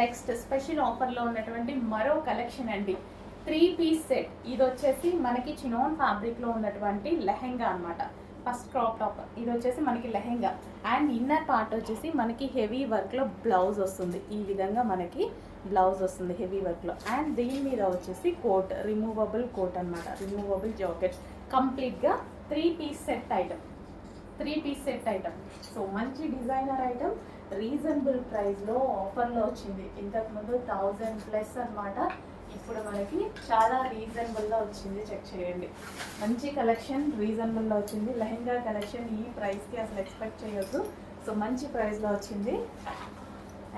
Next special ఆఫర్లో ఉన్నటువంటి మరో కలెక్షన్ అండి. త్రీ పీస్ సెట్ ఇది వచ్చేసి మనకి చినోన్ ఫ్యాబ్రిక్లో ఉన్నటువంటి లెహెంగా అన్నమాట. ఫస్ట్ క్రాప్ టాప్ ఇది వచ్చేసి మనకి లెహెంగా. అండ్ ఇన్నర్ పార్ట్ వచ్చేసి మనకి హెవీ వర్క్లో బ్లౌజ్ వస్తుంది. ఈ విధంగా మనకి బ్లౌజ్ వస్తుంది హెవీ వర్క్లో అండ్ దీని మీద వచ్చేసి కోట్ రిమూవబుల్ కోట్ అన్నమాట. రిమూవబుల్ జాకెట్ కంప్లీట్గా three piece set item three piece set item so మంచి డిజైనర్ ఐటమ్ రీజనబుల్ ప్రైస్లో ఆఫర్లో వచ్చింది. ఇంతకుముందు థౌజండ్ ప్లస్ అన్నమాట. ఇప్పుడు మనకి చాలా రీజనబుల్లో వచ్చింది. చెక్ చేయండి. మంచి కలెక్షన్ రీజనబుల్లో వచ్చింది. లెహెంగా కలెక్షన్ ఈ ప్రైస్కి అసలు ఎక్స్పెక్ట్ చేయొద్దు. సో మంచి ప్రైస్లో వచ్చింది.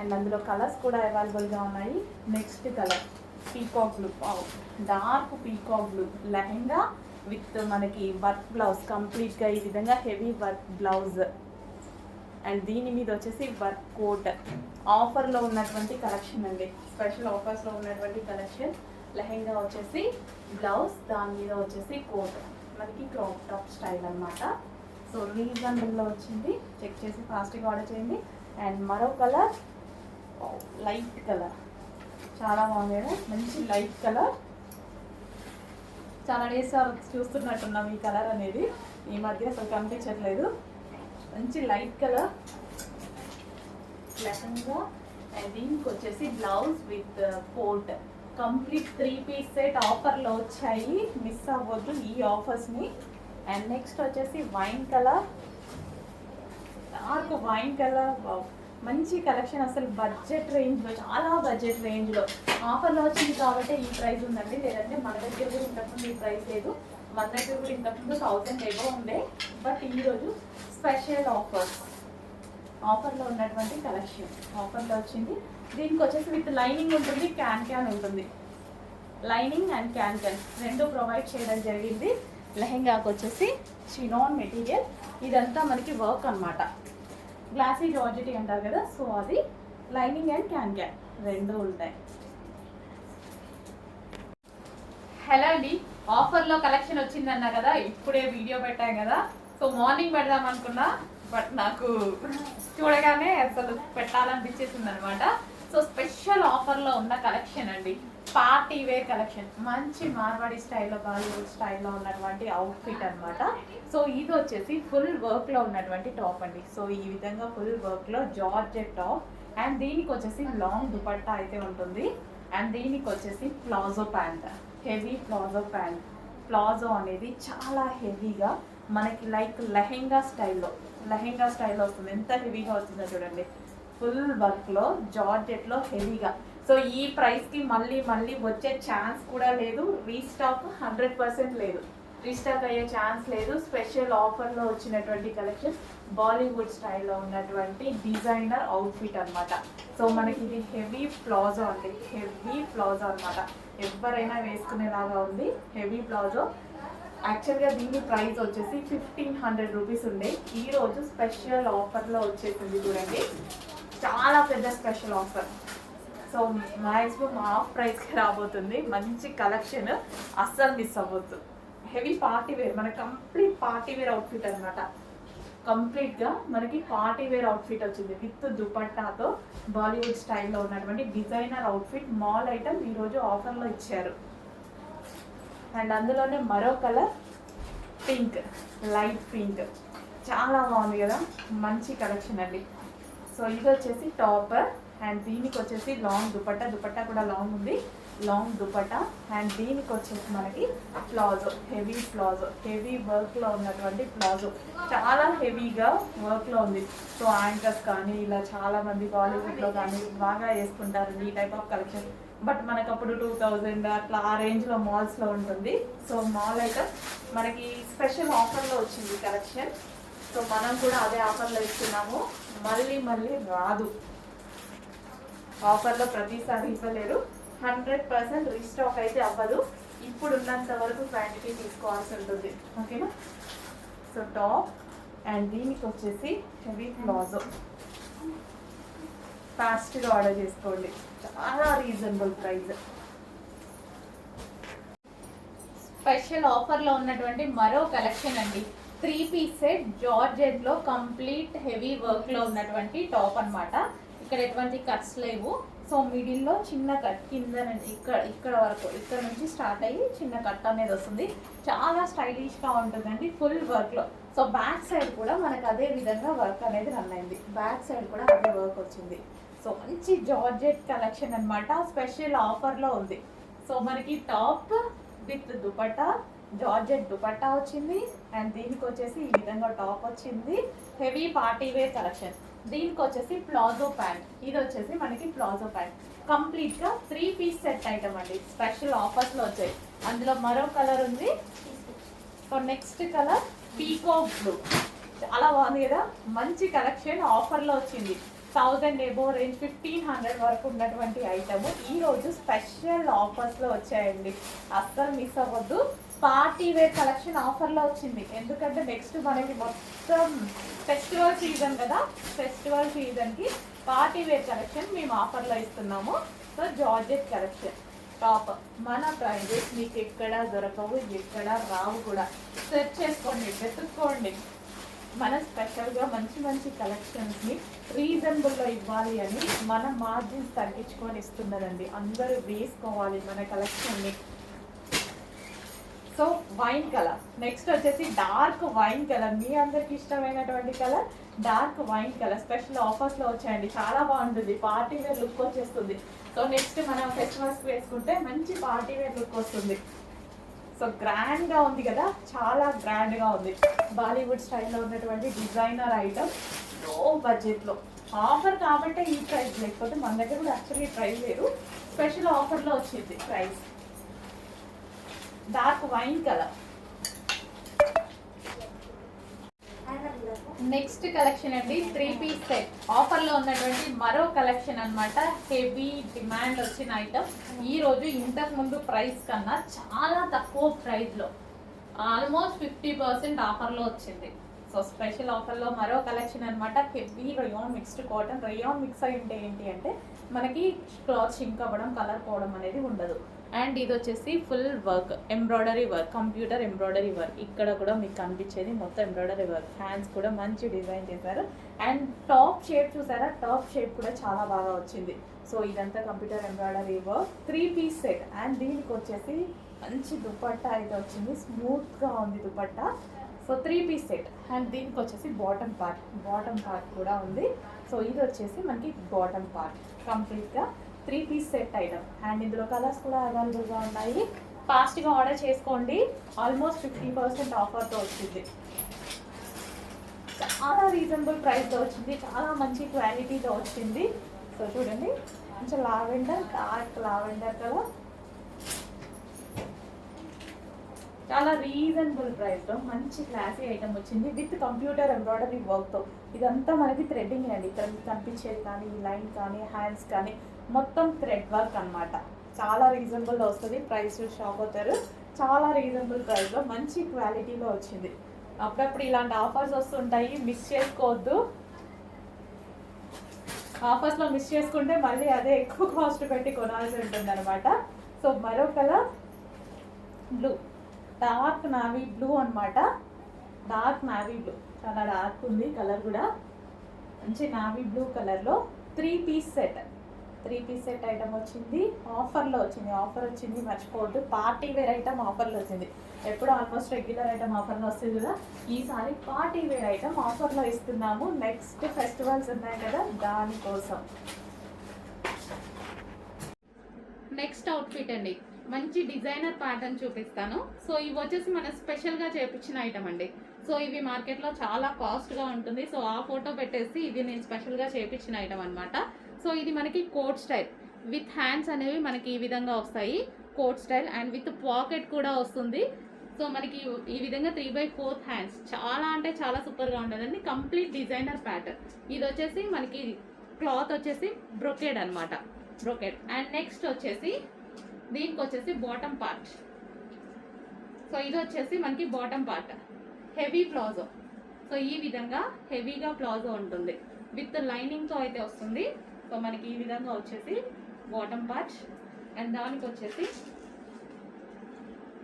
అండ్ అందులో కలర్స్ కూడా అవైలబుల్గా ఉన్నాయి. Next colour peacock blue dark peacock blue lehenga with మనకి వర్క్ బ్లౌజ్ కంప్లీట్గా ఈ విధంగా హెవీ వర్క్ బ్లౌజ్ అండ్ దీని మీద వచ్చేసి వర్క్ కోట్ ఆఫర్లో ఉన్నటువంటి కలెక్షన్ అండి. స్పెషల్ ఆఫర్స్లో ఉన్నటువంటి కలెక్షన్. లెహెంగా వచ్చేసి బ్లౌజ్ దాని మీద వచ్చేసి కోట్. మనకి క్రాప్ టాప్ స్టైల్ అన్నమాట. సో రీజనబుల్లో వచ్చింది. చెక్ చేసి ఫాస్ట్గా ఆర్డర్ చేయండి. అండ్ మరో కలర్ లైట్ కలర్. చాలా బాగుంది మంచి లైట్ కలర్. చాలా డేస్ చూస్తున్నట్టున్నాం ఈ కలర్ అనేది. ఈ మధ్య అసలు కనిపించట్లేదు. మంచి లైట్ కలర్. లెహంగా అండ్ దీనికి వచ్చేసి blouse with uh, coat. Complete three piece set ఆఫర్లో వచ్చాయి. మిస్ అవ్వద్దు ఈ ఆఫర్స్ని. అండ్ నెక్స్ట్ వచ్చేసి wine colour. Dark wine colour. మంచి కలెక్షన్ అసలు బడ్జెట్ రేంజ్లో చాలా బడ్జెట్ రేంజ్లో. ఆఫర్లో వచ్చింది కాబట్టి ఈ ప్రైస్ ఉందండి. లేదంటే మన దగ్గర కూడా ఇంతకుముందు ఈ ప్రైస్ లేదు. మన దగ్గర కూడా ఇంతకుముందు థౌసండ్ ఏవో ఉండే. బట్ ఈరోజు స్పెషల్ ఆఫర్స్. ఆఫర్లో ఉన్నటువంటి కలెక్షన్. ఆఫర్లో వచ్చింది. దీనికి వచ్చేసి విత్ లైనింగ్ ఉంటుంది క్యాన్ క్యాన్ ఉంటుంది. లైనింగ్ అండ్ క్యాన్ క్యాన్ రెండు ప్రొవైడ్ చేయడం జరిగింది. లెహెంగాకి వచ్చేసి చినాన్ మెటీరియల్. ఇదంతా మనకి వర్క్ అన్నమాట. గ్లాసీ జార్జెటీ అంటారు కదా సో అది లైనింగ్ అండ్ క్యాన్ క్యాన్ రెండు ఉంటాయి. హలో అండి ఆఫర్లో కలెక్షన్ వచ్చిందన్నా కదా ఇప్పుడే వీడియో పెట్టాం కదా. సో మార్నింగ్ పెడదాం అనుకున్నా బట్ నాకు చూడగానే అసలు పెట్టాలనిపించేసింది అనమాట సో స్పెషల్ ఆఫర్లో ఉన్న కలెక్షన్ అండి. పార్టీ వేర్ కలెక్షన్ మంచి మార్వాడి స్టైల్లో బాలీవుడ్ స్టైల్లో ఉన్నటువంటి అవుట్ఫిట్ అనమాట సో ఇది వచ్చేసి ఫుల్ వర్క్లో ఉన్నటువంటి టాప్ అండి. సో ఈ విధంగా ఫుల్ వర్క్లో జార్జెట్ టాప్ అండ్ దీనికి వచ్చేసి లాంగ్ దుపట్టా అయితే ఉంటుంది. అండ్ దీనికి వచ్చేసి palazzo pant. Heavy palazzo pant. Palazzo అనేది చాలా హెవీగా మనకి లైక్ లెహెంగా స్టైల్లో లెహెంగా స్టైల్లో వస్తుంది. ఎంత హెవీగా వచ్చిందో చూడండి. ఫుల్ వర్క్లో జార్జెట్లో హెవీగా. సో ఈ ప్రైస్కి మళ్ళీ మళ్ళీ వచ్చే ఛాన్స్ కూడా లేదు. రీస్టాక్ హండ్రెడ్ పర్సెంట్ లేదు. రీస్టాక్ అయ్యే ఛాన్స్ లేదు. స్పెషల్ ఆఫర్లో వచ్చినటువంటి కలెక్షన్ బాలీవుడ్ స్టైల్లో ఉన్నటువంటి డిజైనర్ అవుట్ఫిట్ అనమాట సో మనకి ఇది హెవీ ప్లాజో అండి. హెవీ ప్లాజో అన్నమాట. ఎవరైనా వేసుకునేలాగా ఉంది. Heavy palazzo. యాక్చువల్గా దీని ప్రైస్ వచ్చేసి ఫిఫ్టీన్ హండ్రెడ్ రూపీస్ ఉండే ఈరోజు స్పెషల్ ఆఫర్లో వచ్చేసింది చూడండి. చాలా పెద్ద special offer so maximum half ప్రైస్కి రాబోతుంది. మంచి కలెక్షన్ అస్సలు మిస్ అవ్వద్దు. హెవీ పార్టీ వేర్ మన కంప్లీట్ పార్టీ వేర్ అవుట్ఫిట్ అనమాట కంప్లీట్గా మనకి పార్టీ వేర్ అవుట్ఫిట్ వచ్చింది. విత్ దుపట్టాతో బాలీవుడ్ స్టైల్లో ఉన్నటువంటి డిజైనర్ అవుట్ఫిట్ మాల్ ఐటమ్ ఈరోజు ఆఫర్లో ఇచ్చారు. అండ్ అందులోనే మరో కలర్ పింక్ లైట్ పింక్. చాలా బాగుంది కదా? మంచి కలెక్షన్ అండి. సో ఇది వచ్చేసి టాపర్ అండ్ దీనికి వచ్చేసి లాంగ్ దుపట్టా. దుపట్టా కూడా లాంగ్ ఉంది. లాంగ్ దుపట్టా. అండ్ దీనికి వచ్చేసి మనకి ప్లాజో హెవీ ప్లాజో. హెవీ వర్క్లో ఉన్నటువంటి ప్లాజో. చాలా హెవీగా వర్క్లో ఉంది. సో యాంకర్స్ కానీ ఇలా చాలామంది బాలీవుడ్లో కానీ బాగా వేసుకుంటారు. ఈ టైప్ ఆఫ్ కలెక్షన్ బట్ మనకు అప్పుడు టూ థౌజండ్ అట్లా ఆ రేంజ్లో మాల్స్లో ఉంటుంది. సో మాల్ అయితే మనకి స్పెషల్ ఆఫర్లో వచ్చింది కలెక్షన్. సో మనం కూడా అదే ఆఫర్లో ఇస్తున్నాము. మళ్ళీ మళ్ళీ రాదు. ఆఫర్లో ప్రతిసారి ఇవ్వలేరు. హండ్రెడ్ పర్సెంట్ రీస్టాక్ అయితే అవ్వదు. ఇప్పుడు ఉన్నంత వరకు క్వాంటిటీ తీసుకోవాల్సి ఉంటుంది. ఓకేనా? సో టాప్ అండ్ దీనికి వచ్చేసి హెవీ ప్లాజో. ఫాస్ట్గా ఆర్డర్ చేసుకోండి. చాలా రీజనబుల్ ప్రైస్. స్పెషల్ ఆఫర్లో ఉన్నటువంటి మరో కలెక్షన్ అండి. త్రీ పీస్ సెట్ జార్జెట్లో కంప్లీట్ హెవీ వర్క్లో ఉన్నటువంటి టాప్ అన్నమాట. ఇక్కడ ఎటువంటి కట్స్ లేవు. సో మిడిల్లో చిన్న కట్ కింద నుంచి ఇక్కడ ఇక్కడ వరకు ఇక్కడ నుంచి స్టార్ట్ అయ్యి చిన్న కట్ అనేది వస్తుంది. చాలా స్టైలిష్గా ఉంటుందండి ఫుల్ వర్క్లో. సో బ్యాక్ సైడ్ కూడా మనకు అదే విధంగా వర్క్ అనేది రన్ అయింది. బ్యాక్ సైడ్ కూడా అదే వర్క్ వచ్చింది. సో మంచి జార్జెట్ కలెక్షన్ అన్నమాట. స్పెషల్ ఆఫర్లో ఉంది. సో మనకి top with dupatta georgette dupatta వచ్చింది. అండ్ దీనికి వచ్చేసి ఈ విధంగా టాప్ వచ్చింది. Heavy party wear collection. దీనికి వచ్చేసి ప్లాజో ప్యాంట్. ఇది వచ్చేసి మనకి ప్లాజో ప్యాంట్. కంప్లీట్గా త్రీ పీస్ సెట్ ఐటమ్ అండి. స్పెషల్ ఆఫర్స్లో వచ్చాయి. అందులో మరో కలర్ ఉంది. So next colour peacock blue. చాలా బాగుంది కదా? మంచి కలెక్షన్ ఆఫర్లో వచ్చింది. Thousand above range fifteen hundred వరకు ఉన్నటువంటి ఐటమ్ ఈ రోజు స్పెషల్ ఆఫర్స్లో వచ్చాయండి. అస్సలు మిస్ అవ్వద్దు. పార్టీ వేర్ కలెక్షన్ ఆఫర్లో వచ్చింది. ఎందుకంటే నెక్స్ట్ మనకి మొత్తం ఫెస్టివల్ సీజన్ కదా. ఫెస్టివల్ సీజన్కి పార్టీ వేర్ కలెక్షన్ మేము ఆఫర్లో ఇస్తున్నాము. సో జార్జెట్ కలెక్షన్ టాప్ మన ప్రైజెస్ మీకు ఎక్కడ దొరకవు ఎక్కడ రావు కూడా. సెర్చ్ చేసుకోండి వెతుక్కోండి. మన స్పెషల్గా మంచి మంచి కలెక్షన్స్ని రీజనబుల్లో ఇవ్వాలి అని మన మార్జిన్స్ తగ్గించుకొని ఇస్తున్నదండి. అందరూ వేసుకోవాలి మన కలెక్షన్ని సో వైన్ కలర్ నెక్స్ట్ వచ్చేసి డార్క్ వైన్ కలర్ మీ అందరికి ఇష్టమైనటువంటి colour dark wine colour special ఆఫర్స్లో వచ్చాయండి. చాలా బాగుంటుంది. పార్టీ వేర్ లుక్ వచ్చేస్తుంది. సో నెక్స్ట్ మనం ఫెస్టివల్స్కి వేసుకుంటే మంచి పార్టీ వేర్ లుక్ వస్తుంది. సో గ్రాండ్గా ఉంది కదా. చాలా గ్రాండ్గా ఉంది. బాలీవుడ్ స్టైల్లో ఉన్నటువంటి డిజైనర్ ఐటమ్ లో బడ్జెట్లో ఆఫర్ కాబట్టి ఈ ప్రైస్ లేకపోతే మన దగ్గర కూడా యాక్చువల్లీ ప్రైస్ లేదు. స్పెషల్ ఆఫర్లో వచ్చింది price dark wine colour. Next collection అండి త్రీ పీస్ సెట్ ఆఫర్లో ఉన్నటువంటి మరో కలెక్షన్ అన్నమాట. హెవీ డిమాండ్ వచ్చిన ఐటమ్ ఈరోజు ఇంతకుముందు ఇంతకు ముందు ప్రైస్ కన్నా చాలా తక్కువ ప్రైస్లో ఆల్మోస్ట్ ఫిఫ్టీ పర్సెంట్ ఆఫర్లో వచ్చింది. సో స్పెషల్ ఆఫర్లో మరో కలెక్షన్ అనమాట heavy rayon mixed cotton rayon mix అయి ఉంటే ఏంటి అంటే మనకి క్లాత్ షింక్ అవ్వడం కలర్ పోవడం అనేది ఉండదు. అండ్ ఇది వచ్చేసి full work embroidery work computer embroidery work ఇక్కడ కూడా మీకు కనిపించేది మొత్తం ఎంబ్రాయిడరీ వర్క్ హ్యాండ్స్ కూడా మంచి డిజైన్ చేశారు. అండ్ టాప్ షేప్ చూసారా? టాప్ షేప్ కూడా చాలా బాగా వచ్చింది. సో ఇదంతా computer embroidery work three piece set and దీనికి వచ్చేసి మంచి దుపట్టా అయితే వచ్చింది. స్మూత్గా ఉంది dupatta. So three piece set and దీనికి వచ్చేసి బాటమ్ పార్ట్ బాటమ్ పార్ట్ కూడా ఉంది. సో ఇది వచ్చేసి మనకి బాటమ్ పార్ట్ కంప్లీట్గా three piece set item and ఇందులో కలర్స్ కూడా అవైలబుల్గా ఉన్నాయి. ఫాస్ట్గా ఆర్డర్ చేసుకోండి. ఆల్మోస్ట్ ఫిఫ్టీ పర్సెంట్ ఆఫర్తో వచ్చింది. చాలా రీజనబుల్ ప్రైస్లో వచ్చింది. చాలా మంచి క్వాలిటీతో వచ్చింది. సో చూడండి. మంచి లావెండర్ డార్క్ లావెండర్ కలర్ చాలా రీజనబుల్ ప్రైస్లో మంచి క్లాసీ ఐటమ్ వచ్చింది విత్ కంప్యూటర్ ఎంబ్రాయిడరీ వర్క్తో ఇదంతా మనకి థ్రెడ్డింగ్ అండి. ఇక్కడ కనిపించేది కానీ ఈ లైన్ కానీ హ్యాండ్స్ కానీ మొత్తం థ్రెడ్ వర్క్ అనమాట చాలా రీజనబుల్లో వస్తుంది. ప్రైస్ షాప్ అవుతారు. చాలా రీజనబుల్ ప్రైస్లో మంచి క్వాలిటీలో వచ్చింది. అప్పుడప్పుడు ఇలాంటి ఆఫర్స్ వస్తుంటాయి. మిస్ చేసుకోవద్దు. ఆఫర్స్లో మిస్ చేసుకుంటే మళ్ళీ అదే ఎక్కువ కాస్ట్ పెట్టి కొనాల్సి ఉంటుంది అనమాట సో మరో colour blue dark navy blue అన్నమాట. Dark navy blue. చాలా డార్క్ ఉంది కలర్ కూడా. మంచి నావీ బ్లూ కలర్లో three piece set. Three piece set item వచ్చింది. ఆఫర్లో వచ్చింది. ఆఫర్ వచ్చింది మర్చిపోవద్దు. పార్టీ వేర్ ఐటమ్ ఆఫర్లో వచ్చింది. ఎప్పుడు ఆల్మోస్ట్ రెగ్యులర్ ఐటమ్ ఆఫర్లో వస్తుంది కదా. ఈసారి పార్టీ వేర్ ఐటమ్ ఆఫర్లో ఇస్తున్నాము. నెక్స్ట్ ఫెస్టివల్స్ ఉన్నాయి కదా దానికోసం. నెక్స్ట్ అవుట్ఫిట్ అండి. మంచి డిజైనర్ ప్యాటర్న్ చూపిస్తాను. సో ఇవి వచ్చేసి మన స్పెషల్గా చేపించిన ఐటమ్ అండి. సో ఇవి మార్కెట్లో చాలా కాస్ట్గా ఉంటుంది. సో ఆ ఫోటో పెట్టేసి ఇది నేను స్పెషల్గా చేపించిన ఐటమ్ అనమాట సో ఇది మనకి కోట్ స్టైల్. విత్ హ్యాండ్స్ అనేవి మనకి ఈ విధంగా వస్తాయి. Coat style and with pocket కూడా వస్తుంది. సో మనకి ఈ విధంగా త్రీ బై ఫోర్త్ హ్యాండ్స్. చాలా అంటే చాలా సూపర్గా ఉండదండి కంప్లీట్ డిజైనర్ ప్యాటర్న్. ఇది వచ్చేసి మనకి క్లాత్ వచ్చేసి బ్రొకేడ్ అనమాట బ్రొకెట్ అండ్ నెక్స్ట్ వచ్చేసి దీనికి వచ్చేసి బాటమ్ పార్ట్ సో ఇది వచ్చేసి మనకి bottom part heavy palazzo so ఈ విధంగా హెవీగా ప్లాజో ఉంటుంది. విత్ లైనింగ్తో అయితే వస్తుంది. సో మనకి ఈ విధంగా వచ్చేసి బాటమ్ పార్ట్ అండ్ దానికి వచ్చేసి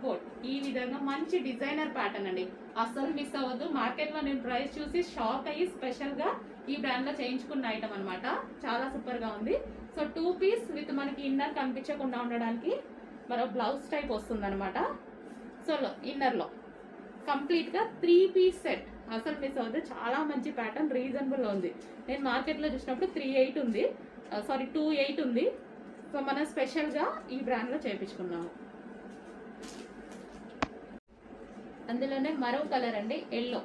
కోట్ ఈ విధంగా మంచి డిజైనర్ ప్యాటర్న్ అండి. అస్సలు మిస్ అవ్వద్దు. మార్కెట్లో నేను ప్రైస్ చూసి షాక్ అయ్యి స్పెషల్గా ఈ బ్రాండ్లో చేయించుకున్న ఐటమ్ అనమాట చాలా సూపర్గా ఉంది. సో టూ పీస్ విత్ మనకి ఇన్నర్ కనిపించకుండా ఉండడానికి మరో బ్లౌజ్ టైప్ వస్తుంది అనమాట సో ఇన్నర్లో కంప్లీట్గా త్రీ పీస్ సెట్ అసలు మిస్ అవుతుంది చాలా మంచి ప్యాటర్న్ రీజనబుల్ ఉంది. నేను మార్కెట్లో చూసినప్పుడు త్రీ ఎయిట్ ఉంది. సారీ టూ ఎయిట్ ఉంది. సో మనం స్పెషల్గా ఈ బ్రాండ్లో చేయించుకున్నాము అందులోనే మరో కలర్ అండి ఎల్లో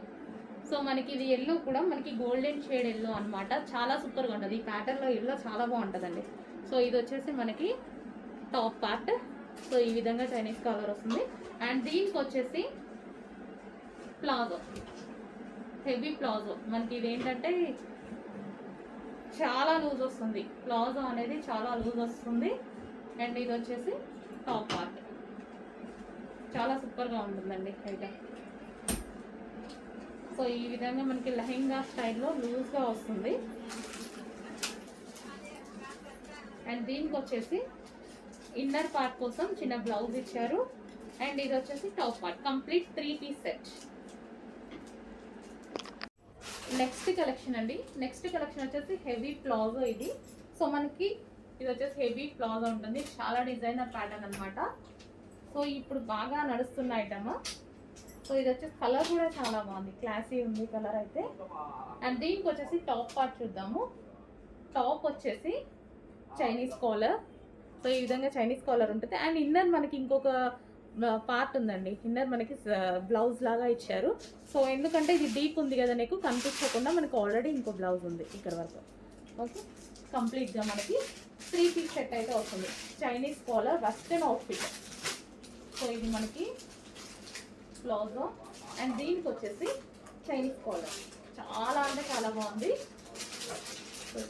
సో మనకి ఇది ఎల్లో కూడా మనకి గోల్డెన్ షేడ్ ఎల్లో అనమాట చాలా సూపర్గా ఉంటుంది. ఈ ప్యాటర్న్లో ఎల్లో చాలా బాగుంటుందండి. సో ఇది వచ్చేసి మనకి టాప్ పార్ట్ సో ఈ విధంగా చైనీస్ కలర్ వస్తుంది. అండ్ దీనికి వచ్చేసి ప్లాజో. Heavy palazzo. మనకి ఇది ఏంటంటే చాలా లూజ్ వస్తుంది. ప్లాజో అనేది చాలా లూజ్ వస్తుంది. అండ్ ఇది వచ్చేసి టాప్ పార్ట్ చాలా సూపర్గా ఉంటుందండి. ఐటమ్ సో ఈ విధంగా మనకి లెహెంగా స్టైల్లో లూజ్గా వస్తుంది. అండ్ దీనికి వచ్చేసి ఇన్నర్ పార్ట్ కోసం చిన్న బ్లౌజ్ ఇచ్చారు. అండ్ ఇది వచ్చేసి top part complete three piece set. Next collection అండి. నెక్స్ట్ కలెక్షన్ వచ్చేసి హెవీ ప్లాజో ఇది. సో మనకి ఇది వచ్చేసి హెవీ ప్లాజో ఉంటుంది. చాలా డిజైనర్ ప్యాటర్న్ అన్నమాట. సో ఇప్పుడు బాగా నడుస్తున్న ఐటమ్ సో ఇది వచ్చేసి కలర్ కూడా చాలా బాగుంది. క్లాసీ ఉంది కలర్ అయితే. అండ్ దీనికి వచ్చేసి టాప్ పార్ట్ చూద్దాము. టాప్ వచ్చేసి చైనీస్ కాలర్ సో ఈ విధంగా చైనీస్ కాలర్ ఉంటుంది. అండ్ ఇన్నర్ మనకి ఇంకొక పార్ట్ ఉందండి. ఇన్నర్ మనకి బ్లౌజ్ లాగా ఇచ్చారు. సో ఎందుకంటే ఇది డీప్ ఉంది కదా నీకు కనిపించకుండా మనకి ఆల్రెడీ ఇంకో బ్లౌజ్ ఉంది ఇక్కడ వరకు. ఓకే కంప్లీట్గా మనకి త్రీ పీస్ సెట్ అయితే వస్తుంది Chinese collar western outfit so ఇది మనకి ప్లాజో అండ్ దీనికి వచ్చేసి చైనీస్ కాలర్ చాలా అంటే చాలా బాగుంది.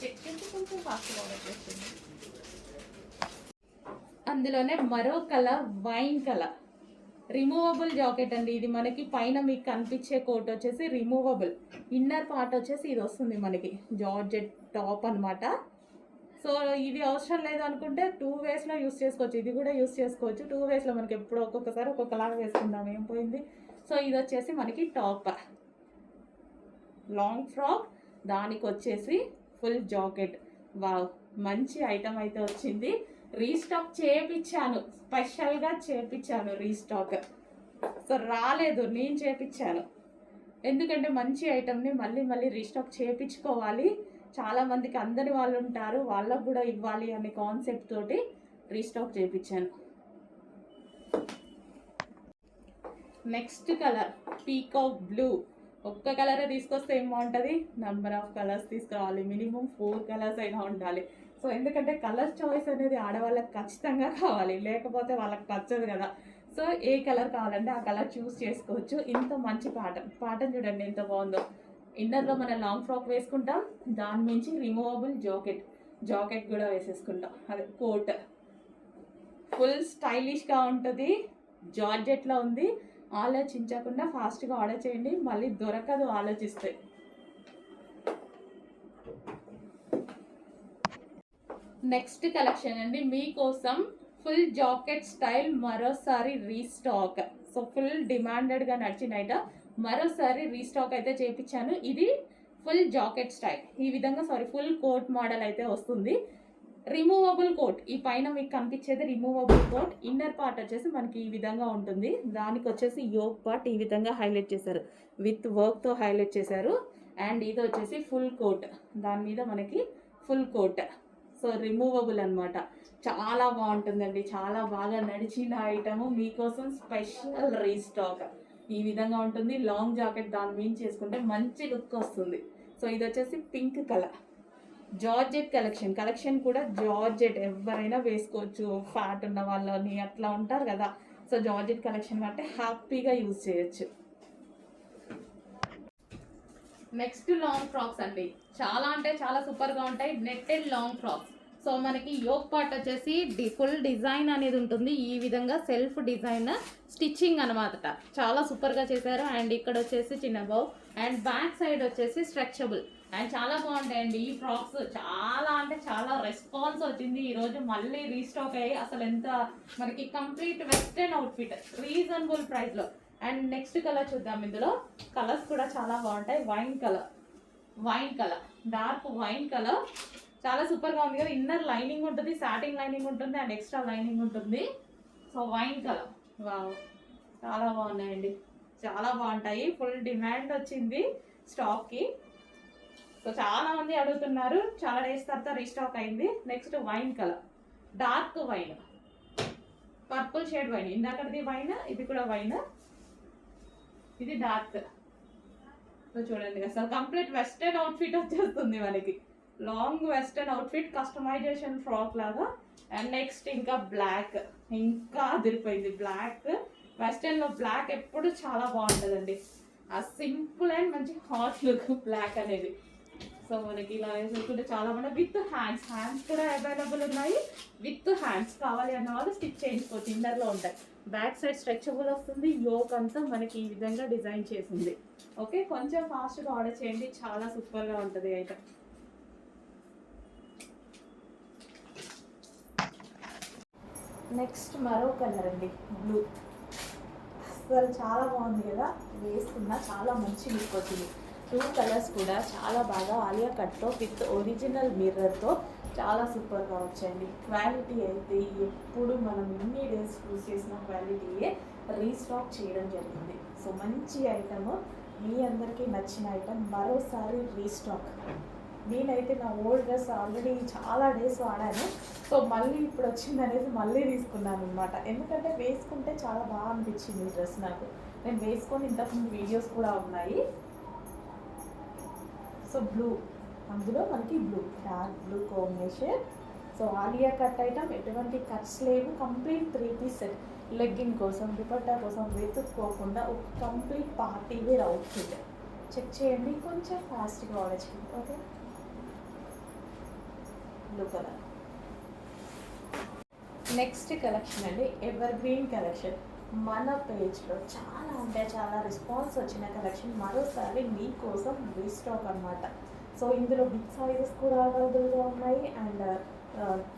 చెక్ చేసి కొంచెం ఫాస్ట్గా ఆర్డర్ చేస్తుంది. అందులోనే మరో colour wine colour. Removable jacket అండి ఇది మనకి. పైన మీకు కనిపించే కోట్ వచ్చేసి రిమూవబుల్ ఇన్నర్ పార్ట్ వచ్చేసి ఇది వస్తుంది మనకి. జార్జెట్ టాప్ అన్నమాట. సో ఇది అవసరం లేదు అనుకుంటే టూ వేస్లో యూస్ చేసుకోవచ్చు. ఇది కూడా యూస్ చేసుకోవచ్చు. టూ వేస్లో మనకి ఎప్పుడు ఒక్కొక్కసారి ఒక్కొక్కలాగా వేసుకుందాం. ఏం పోయింది? సో ఇది వచ్చేసి మనకి టాప్ లాంగ్ ఫ్రాక్ దానికి వచ్చేసి ఫుల్ జాకెట్ వావ్ మంచి ఐటమ్ అయితే వచ్చింది. రీస్టాక్ చేపించాను స్పెషల్గా చేపించాను రీస్టాక్ సో రాలేదు. నేను చేపించాను ఎందుకంటే మంచి ఐటమ్ని మళ్ళీ మళ్ళీ రీస్టాక్ చేపించుకోవాలి చాలా మందికి వాళ్ళు ఉంటారు వాళ్ళకు కూడా ఇవ్వాలి అనే కాన్సెప్ట్ తోటి రీస్టాక్ చేయించాను నెక్స్ట్ కలర్ పీకాక్ బ్లూ ఒక్క కలరే తీసుకొస్తే ఏం బాగుంటుంది? నెంబర్ ఆఫ్ కలర్స్ తీసుకురావాలి మినిమం ఫోర్ కలర్స్ అయినా ఉండాలి. సో ఎందుకంటే కలర్ చాయిస్ అనేది ఆడవాళ్ళకి ఖచ్చితంగా కావాలి లేకపోతే వాళ్ళకి నచ్చదు కదా. సో ఏ కలర్ కావాలంటే ఆ కలర్ చూస్ చేసుకోవచ్చు. ఇంత మంచి పాట పాటను చూడండి ఎంత బాగుందో. ఇన్నర్లో మనం లాంగ్ ఫ్రాక్ వేసుకుంటాం దాని మించి రిమూవబుల్ జాకెట్ జాకెట్ కూడా వేసేసుకుంటాం. అదే కోట్. ఫుల్ స్టైలిష్గా ఉంటుంది జార్జెట్లో ఉంది. ఆలోచించకుండా ఫాస్ట్గా ఆర్డర్ చేయండి మళ్ళీ దొరకదు ఆలోచిస్తే. నెక్స్ట్ కలెక్షన్ అండి మీకోసం ఫుల్ జాకెట్ స్టైల్ మరోసారి రీస్టాక్ సో ఫుల్ డిమాండెడ్గా నడిచిన ఐటమ్ మరోసారి రీస్టాక్ అయితే చేపించాను. ఇది ఫుల్ జాకెట్ స్టైల్ ఈ విధంగా సారీ ఫుల్ కోట్ మోడల్ అయితే వస్తుంది. రిమూవబుల్ కోట్ ఈ పైన మీకు కనిపించేది రిమూవబుల్ కోట్ ఇన్నర్ పార్ట్ వచ్చేసి మనకి ఈ విధంగా ఉంటుంది. దానికి వచ్చేసి యోగ్ పార్ట్ ఈ విధంగా హైలైట్ చేశారు. విత్ వర్క్తో హైలైట్ చేశారు. అండ్ ఇది వచ్చేసి ఫుల్ కోట్ దాని మీద మనకి ఫుల్ కోట్ సో రిమూవబుల్ అన్నమాట. చాలా బాగుంటుందండి. చాలా బాగా నడిచిన ఐటమ్ మీకోసం స్పెషల్ రీస్టాక్ ఈ విధంగా ఉంటుంది. లాంగ్ జాకెట్ దాని మీద చేసుకుంటే మంచి లుక్ వస్తుంది. సో ఇది వచ్చేసి pink colour. Georgette collection. Collection కూడా జార్జెట్. ఎవరైనా వేసుకోవచ్చు. ఫ్యాట్ ఉన్న వాళ్ళని అట్లా ఉంటారు కదా. సో జార్జెట్ కలెక్షన్ అంటే హ్యాపీగా యూజ్ చేయొచ్చు. నెక్స్ట్ లాంగ్ ఫ్రాక్స్ అండి. చాలా అంటే చాలా సూపర్గా ఉంటాయి. Netted long frocks. సో మనకి యోగ్ పార్ట్ వచ్చేసి డి ఫుల్ డిజైన్ అనేది ఉంటుంది. ఈ విధంగా సెల్ఫ్ డిజైన్ స్టిచ్చింగ్ అనమాట చాలా సూపర్గా చేశారు. అండ్ ఇక్కడ వచ్చేసి చిన్న బౌ అండ్ బ్యాక్ సైడ్ వచ్చేసి స్ట్రెచబుల్ అండ్ చాలా బాగుంటాయండి ఈ ఫ్రాక్స్. చాలా అంటే చాలా రెస్పాన్స్ వచ్చింది ఈరోజు మళ్ళీ రీస్టాక్ అయ్యి అసలు ఎంత మనకి కంప్లీట్ వెస్ట్రన్ అవుట్ఫిట్ రీజనబుల్ ప్రైస్లో. అండ్ నెక్స్ట్ కలర్ చూద్దాం ఇందులో. కలర్స్ కూడా చాలా బాగుంటాయి. Wine colour. Wine colour. Dark wine colour. చాలా సూపర్గా ఉంది కదా. ఇన్నర్ లైనింగ్ ఉంటుంది సాటిన్ లైనింగ్ ఉంటుంది అండ్ ఎక్స్ట్రా లైనింగ్ ఉంటుంది. సో వైన్ కలర్ వావ్ చాలా బాగున్నాయండి. చాలా బాగుంటాయి. ఫుల్ డిమాండ్ వచ్చింది స్టాక్కి సో చాలా మంది అడుగుతున్నారు. చాలా డేస్ తర్వాత రీస్టాక్ అయింది. Next wine colour dark wine purple shade wine ఇందాకటిది wine ఇది కూడా వైన్ ఇది డార్క్ సో చూడండి అసలు కంప్లీట్ వెస్టర్న్ అవుట్ఫిట్ వచ్చేస్తుంది మనకి. Long western outfit customization frock లాగా. అండ్ నెక్స్ట్ ఇంకా బ్లాక్. ఇంకా అదిరిపోయింది. బ్లాక్. వెస్టర్న్లో బ్లాక్ ఎప్పుడు చాలా బాగుంటుందండి. ఆ సింపుల్ అండ్ మంచి హాట్ లుక్ బ్లాక్ అనేది. సో మనకి ఇలా వేసుకుంటే చాలా బాగుంది. With hands. హ్యాండ్స్ కూడా అవైలబుల్ ఉన్నాయి. విత్ హ్యాండ్స్ కావాలి అన్న వాళ్ళు స్టిచ్ చేయించుకోవచ్చు ఇండర్లో ఉంటాయి. బ్యాక్ సైడ్ స్ట్రెచబుల్ వస్తుంది. యోక్ అంతా మనకి ఈ విధంగా డిజైన్ చేసింది. ఓకే కొంచెం ఫాస్ట్గా ఆర్డర్ చేయండి. చాలా సూపర్గా ఉంటుంది అయితే. నెక్స్ట్ మరో కలర్ అండి బ్లూ. అసలు చాలా బాగుంది కదా? వేసుకున్న చాలా మంచి లుక్ వచ్చింది. టూ కలర్స్ కూడా చాలా బాగా ఆలియా కట్తో విత్ ఒరిజినల్ మిర్రర్తో చాలా సూపర్గా వచ్చాయండి. క్వాలిటీ అయితే ఎప్పుడు మనం ఎన్ని డేస్ యూజ్ చేసిన క్వాలిటీయే రీస్టాక్ చేయడం జరిగింది. సో మంచి ఐటమ్ మీ అందరికీ నచ్చిన ఐటమ్ మరోసారి రీస్టాక్ నేనైతే నా ఓల్డ్ డ్రెస్ ఆల్రెడీ చాలా డేస్ వాడాను. సో మళ్ళీ ఇప్పుడు వచ్చింది అనేది మళ్ళీ తీసుకున్నాను అనమాట ఎందుకంటే వేసుకుంటే చాలా బాగా అనిపించింది ఈ డ్రెస్ నాకు. నేను వేసుకొని ఇంతకుముందు వీడియోస్ కూడా ఉన్నాయి. సో బ్లూ అందులో మనకి blue dark blue combination. So Alia cut item ఎటువంటి కట్స్ లేవు. Complete three piece set. Legging కోసం దుపట్టా కోసం వెతుక్కోకుండా ఒక complete party wear outfit check చేయండి. కొంచెం ఫాస్ట్గా ఆర్డర్ చేయండి okay? Blue colour next collection అండి ఎవర్ గ్రీన్ కలెక్షన్ మన పేజ్లో చాలా అంటే చాలా రెస్పాన్స్ వచ్చిన కలెక్షన్ మరోసారి మీకోసం రీస్టాక్ అన్నమాట. సో ఇందులో బిగ్ సైజెస్ కూడా అవైలబుల్గా ఉన్నాయి అండ్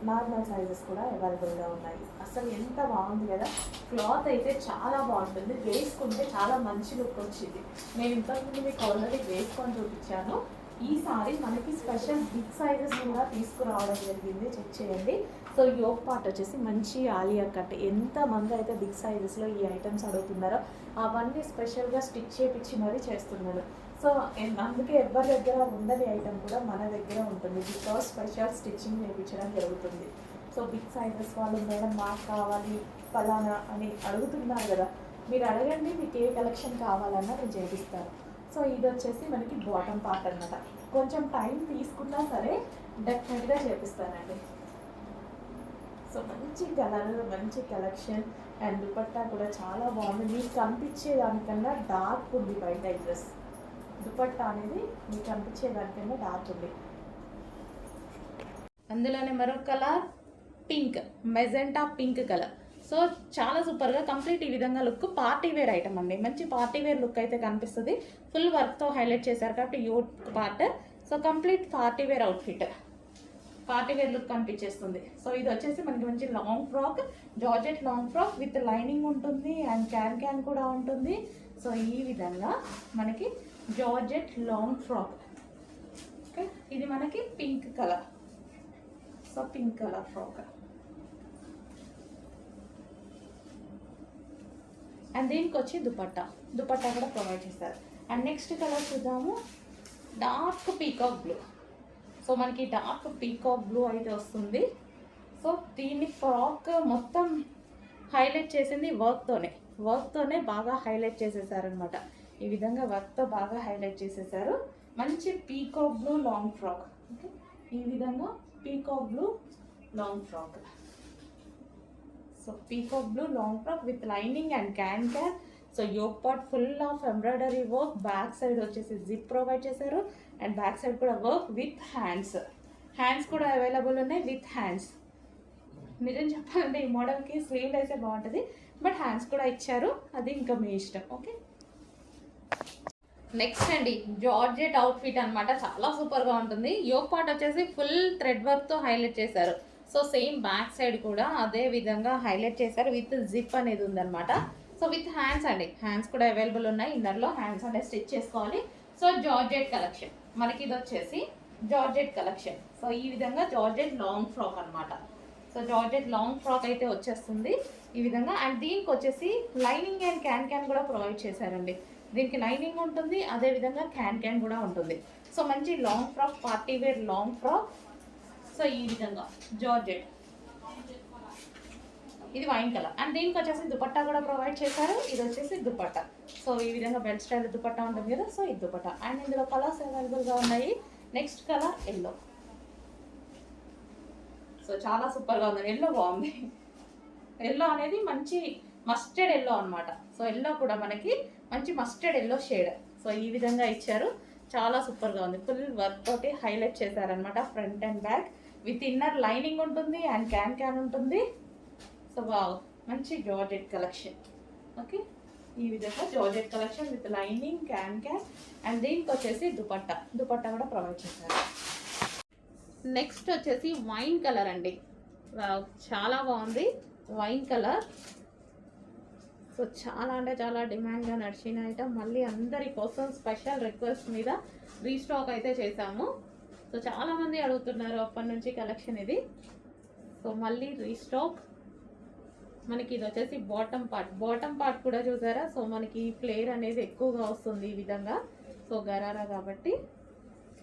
నార్మల్ సైజెస్ కూడా అవైలబుల్గా ఉన్నాయి. అసలు ఎంత బాగుంది కదా? క్లాత్ అయితే చాలా బాగుంటుంది. వేసుకుంటే చాలా మంచి లుక్ వచ్చింది. నేను ఇంతకుముందు మీకు ఆల్రెడీ వేసుకొని చూపించాను. ఈసారి మనకి స్పెషల్ బిగ్ సైజెస్ కూడా తీసుకురావడం జరిగింది. చెక్ చేయండి. సో యోగ్ పార్ట్ వచ్చేసి మంచి ఆలియా కట్. ఎంతమంది అయితే బిగ్ సైజెస్లో ఈ ఐటమ్స్ అడుగుతున్నారో అవన్నీ స్పెషల్గా స్టిచ్ చేపించి మరీ చేస్తున్నాడు సో అందుకే ఎవరి దగ్గర ఉండని ఐటమ్ కూడా మన దగ్గర ఉంటుంది. బికాస్ స్పెషల్ స్టిచ్చింగ్ చేయించడం జరుగుతుంది. సో బిగ్ సైజెస్ వాళ్ళు మేడం మాకు కావాలి ఫలానా అని అడుగుతున్నారు కదా. మీరు అడగండి మీకు ఏ కలెక్షన్ కావాలన్నా నేను చేపిస్తాను. సో ఇది వచ్చేసి మనకి బాటమ్ పార్ట్ అన్నమాట. కొంచెం టైం తీసుకున్నా సరే డెఫినెట్గా చేపిస్తానండి. సో మంచి కలర్ మంచి కలెక్షన్ అండ్ దుపట్టా కూడా చాలా బాగుంది. మీకు కనిపించే దానికన్నా డార్క్ ఉంది బయట ఈ డ్రెస్ దుపట్టా అనేది మీకు కనిపించే దానికన్నా డార్క్ ఉంది. అందులోనే మరొక colour pink magenta pink colour so చాలా సూపర్గా కంప్లీట్ ఈ విధంగా లుక్ పార్టీ వేర్ ఐటమ్ అండి. మంచి పార్టీ వేర్ లుక్ అయితే కనిపిస్తుంది. ఫుల్ వర్క్తో హైలైట్ చేశారు కాబట్టి yoke part so complete party wear outfit party wear look కనిపించేస్తుంది. So ఇది వచ్చేసి మనకి మంచి long frock georgette long frock with lining ఉంటుంది అండ్ క్యాన్ క్యాన్ కూడా ఉంటుంది. సో ఈ విధంగా మనకి జార్జెట్ లాంగ్ ఫ్రాక్ ఓకే ఇది మనకి pink colour so pink colour frock and దీనికి వచ్చి దుపట్టా. దుపట్టా కూడా ప్రొవైడ్ చేస్తారు. అండ్ నెక్స్ట్ కలర్ చూద్దాము. డార్క్ పీకాక్ బ్లూ సో మనకి డార్క్ పీకాక్ బ్లూ అయితే వస్తుంది. సో దీన్ని ఫ్రాక్ మొత్తం హైలైట్ చేసింది వర్క్తోనే వర్క్తోనే బాగా హైలైట్ చేసేసారనమాట ఈ విధంగా వర్క్తో బాగా హైలైట్ చేసేసారు. మంచి peacock blue long frock okay ఈ విధంగా peacock blue long frock so peacock blue long frock with lining and can can so yoke part full of embroidery work back side వచ్చేసి జిప్ ప్రొవైడ్ చేశారు. And back side కూడా work with hands hands కూడా available ఉన్నాయి with hands నిజం చెప్పాలంటే ఈ మోడల్కి slew అయితే బాగుంటుంది. బట్ హ్యాండ్స్ కూడా ఇచ్చారు. అది ఇంకా మీ ఇష్టం. ఓకే నెక్స్ట్ అండి. జార్జెట్ అవుట్ఫిట్ అనమాట చాలా సూపర్గా ఉంటుంది. యోగ్ పార్ట్ వచ్చేసి ఫుల్ థ్రెడ్ వర్క్తో హైలైట్ చేశారు. సో సేమ్ బ్యాక్ సైడ్ కూడా అదే విధంగా హైలైట్ చేశారు విత్ జిప్ అనేది ఉందన్నమాట. సో విత్ హ్యాండ్స్ అండి. హ్యాండ్స్ కూడా అవైలబుల్ ఉన్నాయి. ఇన్నర్లో హ్యాండ్స్ అనేది స్టిచ్ చేసుకోవాలి. So georgette collection. మనకి ఇది వచ్చేసి జార్జెట్ కలెక్షన్. సో ఈ విధంగా జార్జెట్ లాంగ్ ఫ్రాక్ అన్నమాట. సో జార్జెట్ లాంగ్ ఫ్రాక్ అయితే వచ్చేస్తుంది ఈ విధంగా. అండ్ దీనికి వచ్చేసి లైనింగ్ అండ్ క్యాన్ క్యాన్ కూడా ప్రొవైడ్ చేశారండి. దీనికి లైనింగ్ ఉంటుంది. అదే విధంగా క్యాన్ క్యాన్ కూడా ఉంటుంది. సో మంచి long frock party wear long frock. So ఈ విధంగా. జార్జెట్ ఇది వైన్ కలర్ అండ్ దీనికి వచ్చేసి దుపట్టా కూడా ప్రొవైడ్ చేశారు. ఇది వచ్చేసి దుపట్టా. సో ఈ విధంగా బెల్ట్ స్టైల్ దుపట్టా ఉంటుంది కదా సో ఇది దుపట్టా. అండ్ ఇందులో కలర్స్ అవైలబుల్గా ఉన్నాయి. నెక్స్ట్ కలర్ ఎల్లో సో చాలా సూపర్గా ఉంది. ఎల్లో బాగుంది. ఎల్లో అనేది మంచి మస్టర్డ్ ఎల్లో అనమాట సో ఎల్లో కూడా మనకి మంచి మస్టర్డ్ ఎల్లో షేడ్ సో ఈ విధంగా ఇచ్చారు. చాలా సూపర్గా ఉంది. ఫుల్ వర్క్ తోటి హైలైట్ చేశారనమాట front and back with inner lining ఉంటుంది అండ్ క్యాన్ క్యాన్ ఉంటుంది. సో వావ్ మంచి జార్జెట్ కలెక్షన్. ఓకే? ఈ విధంగా georgette collection with lining cancan and దీనికి వచ్చేసి దుపట్టా. దుపట్టా కూడా ప్రొవైడ్ చేశారు. నెక్స్ట్ వచ్చేసి వైన్ కలర్ అండి. చాలా బాగుంది. Wine colour. సో చాలా అంటే చాలా డిమాండ్గా నడిచిన ఐటమ్. మళ్ళీ అందరి కోసం స్పెషల్ రిక్వెస్ట్ మీద రీస్టాక్ అయితే చేశాము. సో చాలామంది అడుగుతున్నారు అప్పటి నుంచి కలెక్షన్ ఇది. సో మళ్ళీ రీస్టాక్. మనకి ఇది వచ్చేసి బాటమ్ పార్ట్. బాటమ్ పార్ట్ కూడా చూసారా? సో మనకి ఫ్లేర్ అనేది ఎక్కువగా వస్తుంది ఈ విధంగా. సో గరారా కాబట్టి.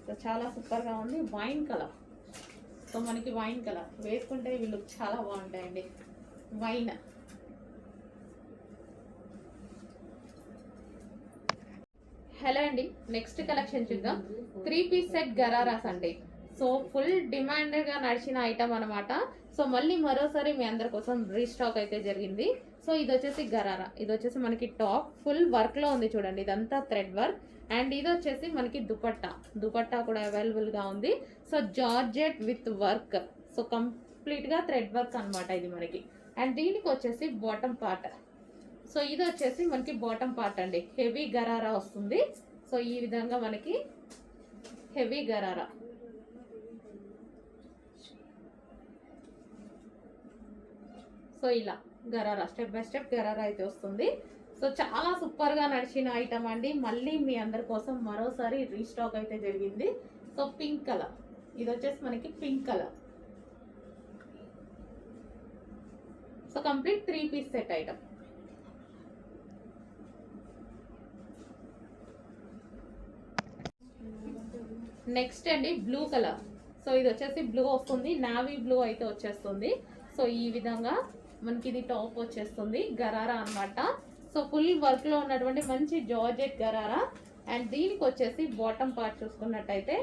సో చాలా సూపర్గా ఉంది. Wine colour. సో మనకి వైన్ కలర్. వేసుకుంటే ఇవి లుక్ చాలా బాగుంటాయండి. వైన్. హలో అండి నెక్స్ట్ కలెక్షన్ చూద్దాం. త్రీ పీస్ సెట్ గరారాస్ అండి. సో ఫుల్ డిమాండ్గా నడిచిన ఐటమ్ అనమాట సో మళ్ళీ మరోసారి మీ అందరి కోసం రీస్టాక్ అయితే జరిగింది. సో ఇది వచ్చేసి గరారా ఇది వచ్చేసి మనకి టాప్ ఫుల్ వర్క్లో ఉంది చూడండి. ఇదంతా థ్రెడ్ వర్క్ అండ్ ఇది వచ్చేసి మనకి దుపట్టా. దుపట్టా కూడా అవైలబుల్గా ఉంది. So georgette with work so కంప్లీట్గా థ్రెడ్ వర్క్ అనమాట ఇది మనకి. అండ్ దీనికి వచ్చేసి బాటమ్ పార్ట్ సో ఇది వచ్చేసి మనకి బాటమ్ పార్ట్ అండి. హెవీ గరారా వస్తుంది. సో ఈ విధంగా మనకి హెవీ గరారా. సో ఇలా gharara step by step gharara అయితే వస్తుంది. సో చాలా సూపర్గా నడిచిన ఐటమ్ అండి. మళ్ళీ మీ అందరి కోసం మరోసారి రీస్టాక్ అయితే జరిగింది. సో పింక్ కలర్ ఇది వచ్చేసి మనకి pink colour so complete three piece set item next అండి బ్లూ కలర్. సో ఇది వచ్చేసి బ్లూ వస్తుంది. నావీ బ్లూ అయితే వచ్చేస్తుంది. సో ఈ విధంగా మనకి ఇది టాప్ వచ్చేస్తుంది. గరారా అన్నమాట. సో ఫుల్ వర్క్లో ఉన్నటువంటి మంచి జార్జెట్ గరారా. అండ్ దీనికి వచ్చేసి బాటమ్ పార్ట్ చూసుకున్నట్టయితే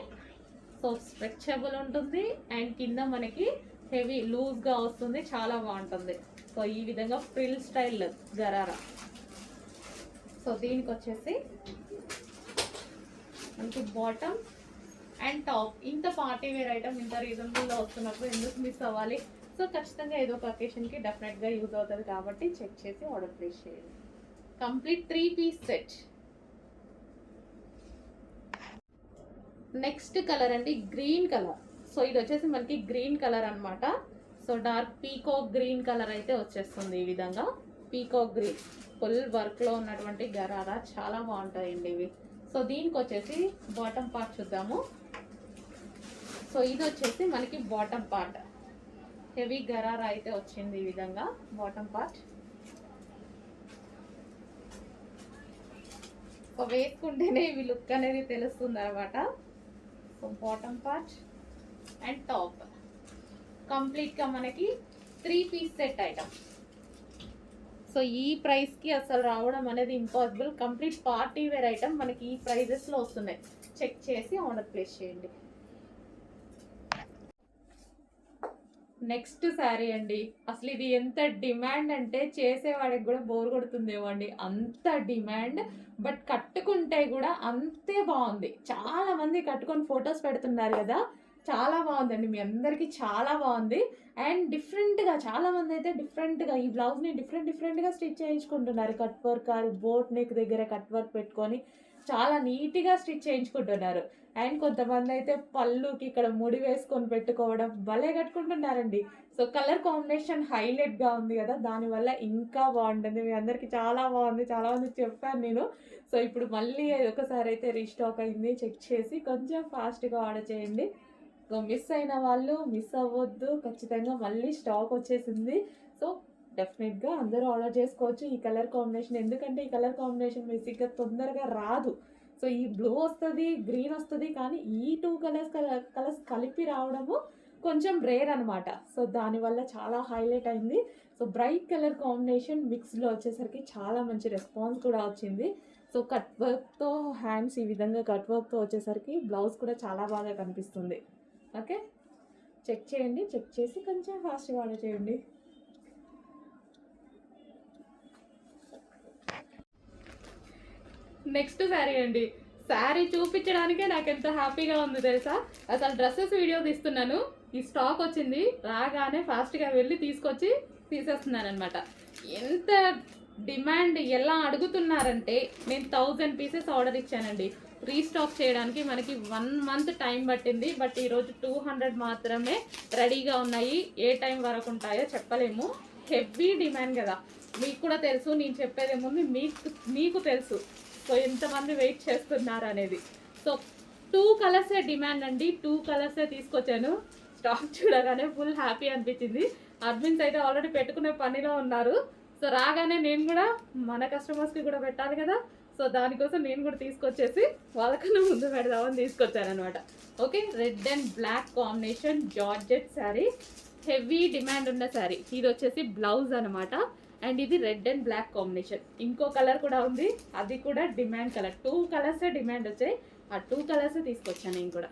సో స్ట్రెచబుల్ ఉంటుంది. అండ్ కింద మనకి హెవీ లూజ్గా వస్తుంది. చాలా బాగుంటుంది. సో ఈ విధంగా ఫ్రిల్ స్టైల్ గరారా. సో దీనికి వచ్చేసి మనకి బాటమ్ అండ్ టాప్ ఇంత పార్టీ వేర్ ఐటమ్ ఇంత రీజనబుల్లో వస్తున్నప్పుడు ఎందుకు మిస్ అవ్వాలి? సో ఖచ్చితంగా ఏదో ఒక అకేషన్కి డెఫినెట్గా యూజ్ అవుతుంది కాబట్టి చెక్ చేసి ఆర్డర్ ప్లేస్ చేయండి. Complete three piece set next colour అండి గ్రీన్ కలర్ సో ఇది వచ్చేసి మనకి గ్రీన్ కలర్ అన్నమాట. So dark peacock green colour అయితే వచ్చేస్తుంది ఈ విధంగా. పీకాక్ గ్రీన్ ఫుల్ వర్క్లో ఉన్నటువంటి గరారా చాలా బాగుంటాయండి ఇవి. సో దీనికి వచ్చేసి బాటమ్ పార్ట్ చూద్దాము. సో ఇది వచ్చేసి మనకి బాటమ్ పార్ట్ హెవీ గరారా అయితే వచ్చింది ఈ విధంగా బాటమ్ పార్ట్ వేసుకుంటేనే ఇవి లుక్ అనేది తెలుస్తుంది అనమాట so bottom part and top కంప్లీట్గా మనకి three piece set item so ఈ ప్రైస్కి అసలు రావడం అనేది impossible complete party wear item మనకి ఈ ప్రైజెస్లో వస్తున్నాయి. చెక్ చేసి ఆర్డర్ ప్లేస్ చేయండి. నెక్స్ట్ శారీ అండి. అసలు ఇది ఎంత డిమాండ్ అంటే చేసేవాడికి కూడా బోర్ కొడుతుందేమో అండి. అంత డిమాండ్ బట్ కట్టుకుంటే కూడా అంతే బాగుంది. చాలా మంది కట్టుకొని ఫొటోస్ పెడుతున్నారు కదా చాలా బాగుందండి. మీ అందరికీ చాలా బాగుంది. అండ్ డిఫరెంట్గా చాలా మంది అయితే డిఫరెంట్గా ఈ బ్లౌజ్ని డిఫరెంట్ డిఫరెంట్గా స్టిచ్ చేయించుకుంటున్నారు. కట్ వర్క్ బోట్ నెక్ దగ్గర కట్ వర్క్ పెట్టుకొని చాలా నీట్గా స్టిచ్ చేయించుకుంటున్నారు. అండ్ కొంతమంది అయితే పళ్ళుకి ఇక్కడ ముడి వేసుకొని పెట్టుకోవడం భలే కట్టుకుంటున్నారండి. సో కలర్ కాంబినేషన్ హైలైట్గా ఉంది కదా దానివల్ల ఇంకా బాగుంటుంది. మీ అందరికీ చాలా బాగుంది చాలా మంది చెప్పాను నేను. సో ఇప్పుడు మళ్ళీ ఒకసారి అయితే రీస్టాక్ అయింది చెక్ చేసి కొంచెం ఫాస్ట్గా ఆర్డర్ చేయండి. సో మిస్ అయిన వాళ్ళు మిస్ అవ్వద్దు. ఖచ్చితంగా మళ్ళీ స్టాక్ వచ్చేసింది. సో డెఫినెట్గా అందరూ ఆర్డర్ చేసుకోవచ్చు. ఈ కలర్ కాంబినేషన్ ఎందుకంటే ఈ కలర్ కాంబినేషన్ బేసిక్గా తొందరగా రాదు. సో ఈ బ్లూ వస్తుంది గ్రీన్ వస్తుంది కానీ ఈ టూ కలర్స్ కలర్స్ కలిపి రావడము కొంచెం రేర్ అనమాట సో దానివల్ల చాలా హైలైట్ అయింది. సో బ్రైట్ కలర్ కాంబినేషన్ మిక్స్లో వచ్చేసరికి చాలా మంచి రెస్పాన్స్ కూడా వచ్చింది. సో కట్ వర్క్తో హ్యాండ్స్ ఈ విధంగా కట్ వర్క్తో వచ్చేసరికి బ్లౌజ్ కూడా చాలా బాగా కనిపిస్తుంది. ఓకే చెక్ చేయండి. చెక్ చేసి కొంచెం ఫాస్ట్గా ఆర్డర్ చేయండి. నెక్స్ట్ శారీ అండి. శారీ చూపించడానికే నాకు ఎంత హ్యాపీగా ఉంది తెలుసా? అసలు డ్రెస్సెస్ వీడియో తీస్తున్నాను. ఈ స్టాక్ వచ్చింది. రాగానే ఫాస్ట్గా వెళ్ళి తీసుకొచ్చి తీసేస్తున్నాను అనమాట ఎంత డిమాండ్ ఎలా అడుగుతున్నారంటే నేను థౌజండ్ పీసెస్ ఆర్డర్ ఇచ్చానండి. రీస్టాక్ చేయడానికి మనకి వన్ మంత్ టైం పట్టింది. బట్ ఈరోజు టూ హండ్రెడ్ మాత్రమే రెడీగా ఉన్నాయి. ఏ టైం వరకు ఉంటాయో చెప్పలేము. హెవీ డిమాండ్ కదా. మీకు కూడా తెలుసు. నేను చెప్పేదేముంది మీకు మీకు తెలుసు. సో ఎంతమంది వెయిట్ చేస్తున్నారు అనేది. సో టూ కలర్సే డిమాండ్ అండి. టూ కలర్సే తీసుకొచ్చాను. స్టాక్ చూడగానే ఫుల్ హ్యాపీ అనిపించింది. అడ్మిన్స్ అయితే ఆల్రెడీ పెట్టుకునే పనిలో ఉన్నారు. సో రాగానే నేను కూడా మన కస్టమర్స్కి కూడా పెట్టాలి కదా. సో దానికోసం నేను కూడా తీసుకొచ్చేసి వాళ్ళకన్నా ముందు పెడదామని తీసుకొచ్చాను అనమాట okay? Red and black combination georgette sari. Heavy demand ఉన్న శారీ. ఇది వచ్చేసి బ్లౌజ్ అనమాట అండ్ ఇది రెడ్ అండ్ బ్లాక్ కాంబినేషన్. ఇంకో కలర్ కూడా ఉంది. అది కూడా డిమాండ్ కలర్. టూ కలర్సే డిమాండ్ వచ్చాయి. ఆ టూ కలర్స్ తీసుకొచ్చాను నేను కూడా.